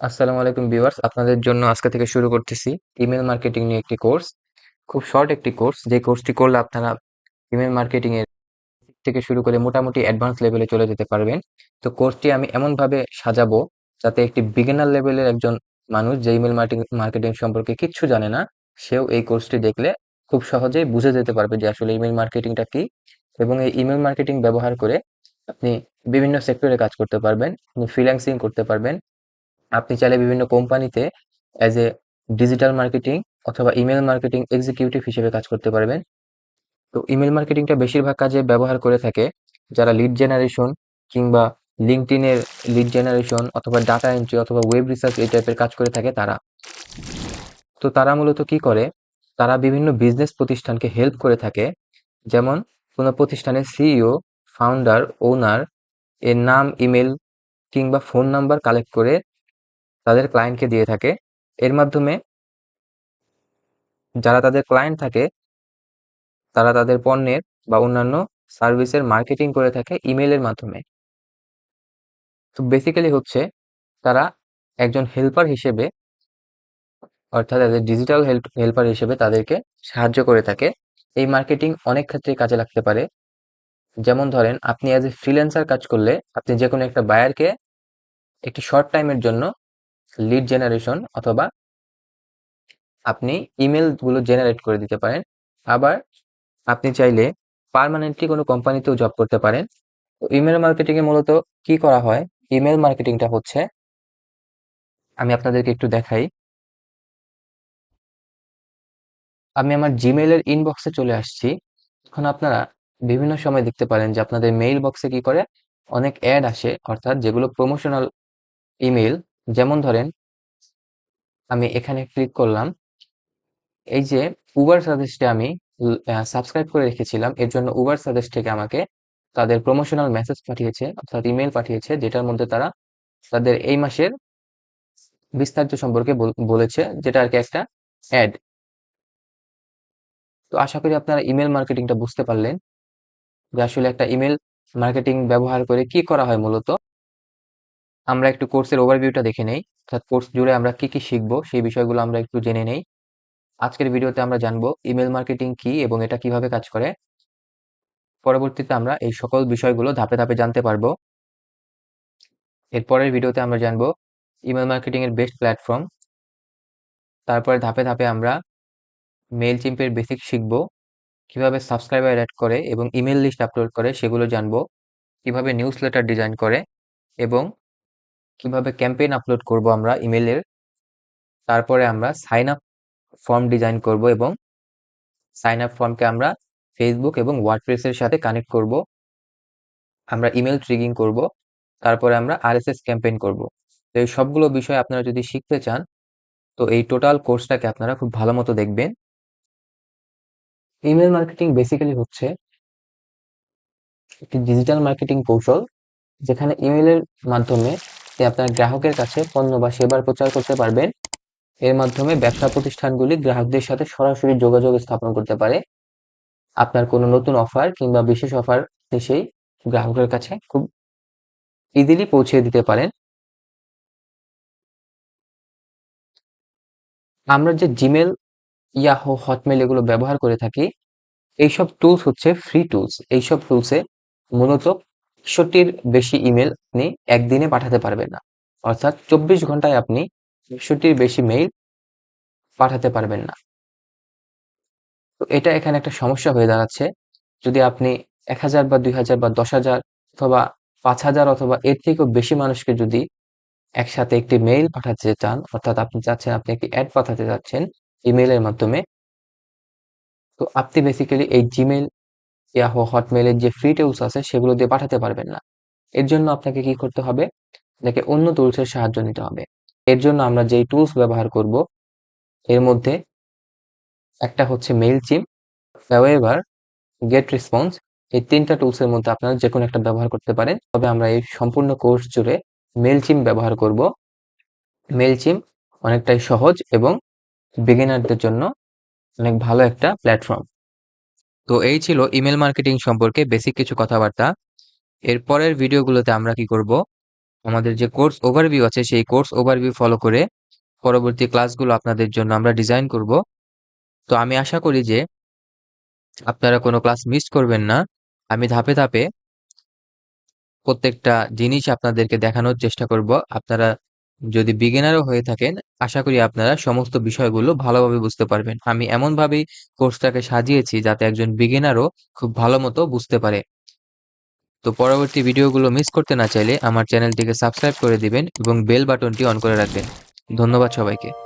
আসসালামু আলাইকুম ভিউয়ার্স, আপনাদের জন্য আজকে থেকে শুরু করতেছি ইমেল মার্কেটিং নিয়ে একটি কোর্স। খুব শর্ট একটি কোর্স, যে কোর্সটি করলে আপনারা ইমেল মার্কেটিং এর থেকে শুরু করে মোটামুটি অ্যাডভান্স লেভেলে চলে যেতে পারবেন। তো কোর্সটি আমি এমনভাবে সাজাবো যাতে একটি বিগিনার লেভেলের একজন মানুষ যে ইমেল মার্কেটিং সম্পর্কে কিচ্ছু জানে না, সেও এই কোর্সটি দেখলে খুব সহজেই বুঝে যেতে পারবে যে আসলে ইমেল মার্কেটিংটা কি। এবং এই ইমেল মার্কেটিং ব্যবহার করে আপনি বিভিন্ন সেক্টরে কাজ করতে পারবেন, আপনি ফ্রিল্যান্সিং করতে পারবেন। আপনি চাইলে বিভিন্ন কোম্পানিতে অ্যাজ এ ডিজিটাল মার্কেটিং অথবা ইমেল মার্কেটিং এক্সিকিউটিভ হিসেবে কাজ করতে পারবেন। তো ইমেল মার্কেটিংটা বেশিরভাগ কাজে ব্যবহার করে থাকে যারা লিড জেনারেশন কিংবা লিঙ্কডিনের লিড জেনারেশন অথবা ডাটা এন্ট্রি অথবা ওয়েব রিসার্চ এই টাইপের কাজ করে থাকে তারা। তো তারা মূলত কি করে? তারা বিভিন্ন বিজনেস প্রতিষ্ঠানকে হেল্প করে থাকে। যেমন কোনো প্রতিষ্ঠানের সিইও ফাউন্ডার ওনার এর নাম ইমেল কিংবা ফোন নাম্বার কালেক্ট করে তাদের ক্লায়েন্টকে দিয়ে থাকে। এর মাধ্যমে যারা তাদের ক্লায়েন্ট থাকে, তারা তাদের পণ্যের বা অন্যান্য সার্ভিসের মার্কেটিং করে থাকে ইমেলের মাধ্যমে। তো বেসিক্যালি হচ্ছে তারা একজন হেল্পার হিসেবে, অর্থাৎ তাদের ডিজিটাল হেল্প হেল্পার হিসেবে তাদেরকে সাহায্য করে থাকে। এই মার্কেটিং অনেক ক্ষেত্রে কাজে লাগতে পারে। যেমন ধরেন, আপনি অ্যাজ এ ফ্রিল্যান্সার কাজ করলে আপনি যে কোনো একটা বায়ারকে একটি শর্ট টাইমের জন্য লিড জেনারেশন অথবা আপনি ইমেলগুলো জেনারেট করে দিতে পারেন। আবার আপনি চাইলে পার্মানেন্টলি কোনো কোম্পানিতেও জব করতে পারেন। তো ইমেল মার্কেটিংয়ে মূলত কি করা হয়? ইমেল মার্কেটিংটা হচ্ছে, আমি আপনাদেরকে একটু দেখাই। আমি আমার জিমেলের ইনবক্সে চলে আসছি। এখন আপনারা বিভিন্ন সময় দেখতে পারেন যে আপনাদের মেইল বক্সে কি করে অনেক অ্যাড আসে, অর্থাৎ যেগুলো প্রমোশনাল ইমেল যেমন ধরেন, আমি এখানে ক্লিক করলাম। এই যে উবার সাজেস্টে আমি সাবস্ক্রাইব করে রেখেছিলাম। এর জন্য উবার সাজেস্ট থেকে আমাকে তাদের প্রমোশনাল মেসেজ পাঠিয়েছে, অর্থাৎ ইমেল পাঠিয়েছে, যেটার মধ্যে তারা তাদের এই মাসের বিস্তারিত সম্পর্কে বলেছে, যেটা আর কি একটা অ্যাড তো আশা করি আপনারা ইমেল মার্কেটিংটা বুঝতে পারলেন। যে আসলে একটা ইমেল মার্কেটিং ব্যবহার করে কি করা হয় মূলত? আমরা একটু কোর্সের ওভারভিউটা দেখে নেই। অর্থাৎ কোর্স জুড়ে আমরা কি কি শিখব সেই বিষয়গুলো আমরা একটু জেনে নেই। আজকের ভিডিওতে আমরা জানব ইমেল মার্কেটিং কি এবং এটা কীভাবে কাজ করে। পরবর্তীতে আমরা এই সকল বিষয়গুলো ধাপে ধাপে জানতে পারব। এরপরের ভিডিওতে আমরা জানব ইমেল মার্কেটিং এর বেস্ট প্ল্যাটফর্ম তারপরে ধাপে ধাপে আমরা মেল চিম্পের বেসিক শিখব। কীভাবে সাবস্ক্রাইবার অ্যাড করে এবং ইমেল লিস্ট আপলোড করে সেগুলো জানব, কীভাবে নিউজ লেটার ডিজাইন করে এবং কীভাবে ক্যাম্পেইন আপলোড করব আমরা ইমেলের তারপরে আমরা সাইন আপ ফর্ম ডিজাইন করব এবং সাইন আপ ফর্মকে আমরা ফেসবুক এবং ওয়ার্ডপ্রেসের সাথে কানেক্ট করব। আমরা ইমেল ট্রিগিং করব। তারপরে আমরা আরএসএস ক্যাম্পেইন করব। তো এই সবগুলো বিষয় আপনারা যদি শিখতে চান, তো এই টোটাল কোর্সটাকে আপনারা খুব ভালো মতো দেখবেন। ইমেল মার্কেটিং বেসিক্যালি হচ্ছে একটি ডিজিটাল মার্কেটিং কৌশল যেখানে ইমেলের মাধ্যমে আপনার গ্রাহকের কাছে পণ্য বা সেবার প্রচার করতে পারবেন, এর মাধ্যমে ব্যবসা প্রতিষ্ঠানগুলি গ্রাহকদের সাথে সরাসরি যোগাযোগ স্থাপন করতে পারে। আপনার কোনো নতুন অফার কিংবা বিশেষ অফার সেই গ্রাহকের কাছে খুব ইজিলি পৌঁছে দিতে পারেন। আমরা যে জিমেল ইয়াহো হটমেল এগুলো ব্যবহার করে থাকি। এইসব টুলস হচ্ছে ফ্রি টুলস এইসব টুলসে মূলত একশোটির বেশি ইমেল আপনি একদিনে পাঠাতে পারবেন না। অর্থাৎ চব্বিশ ঘন্টায় আপনি একশোটির বেশি মেইল পাঠাতে পারবেন না। তো এটা এখানে একটা সমস্যা হয়ে দাঁড়াচ্ছে। যদি আপনি এক হাজার বা দুই হাজার বা দশ হাজার অথবা পাঁচ হাজার অথবা এর থেকেও বেশি মানুষকে যদি একসাথে একটি মেইল পাঠাতে চান, অর্থাৎ আপনি চাচ্ছেন আপনি একটি অ্যাড পাঠাতে চাচ্ছেন ইমেইলের মাধ্যমে। তো আপনি বেসিক্যালি এই জিমেল ইয়াহো হটমেলের যে ফ্রি টুলস আছে, সেগুলো দিয়ে পাঠাতে পারবেন না। এর জন্য আপনাকে কি করতে হবে? আপনাকে অন্য টুলসের সাহায্য নিতে হবে। এর জন্য আমরা যেই টুলস ব্যবহার করব, এর মধ্যে একটা হচ্ছে মেইল চিম ফেওয়েভার গেট রেসপন্স এই তিনটা টুলসের মধ্যে আপনারা যে কোনো একটা ব্যবহার করতে পারেন। তবে আমরা এই সম্পূর্ণ কোর্স জুড়ে মেল চিম ব্যবহার করব। মেল চিম অনেকটাই সহজ এবং বিগিনারদের জন্য অনেক ভালো একটা প্ল্যাটফর্ম তো এই ছিল ইমেল মার্কেটিং সম্পর্কে বেসিক কিছু কথাবার্তা। এর পরের ভিডিওগুলোতে আমরা কি করব? আমাদের যে কোর্স ওভারভিউ আছে, সেই কোর্স ওভারভিউ ফলো করে পরবর্তী ক্লাসগুলো আপনাদের জন্য আমরা ডিজাইন করব। তো আমি আশা করি যে আপনারা কোনো ক্লাস মিস করবেন না। আমি ধাপে ধাপে প্রত্যেকটা জিনিস আপনাদেরকে দেখানোর চেষ্টা করব। আপনারা যদি বিগিনারও হয়ে থাকেন, আশা করি আপনারা সমস্ত বিষয়গুলো ভালোভাবে বুঝতে পারবেন। আমি এমনভাবেই কোর্সটাকে সাজিয়েছি যাতে একজন বিগিনারও খুব ভালো মতো বুঝতে পারে। তো পরবর্তী ভিডিওগুলো মিস করতে না চাইলে আমার চ্যানেলটিকে সাবস্ক্রাইব করে দিবেন এবং বেল বাটনটি অন করে রাখবেন। ধন্যবাদ সবাইকে।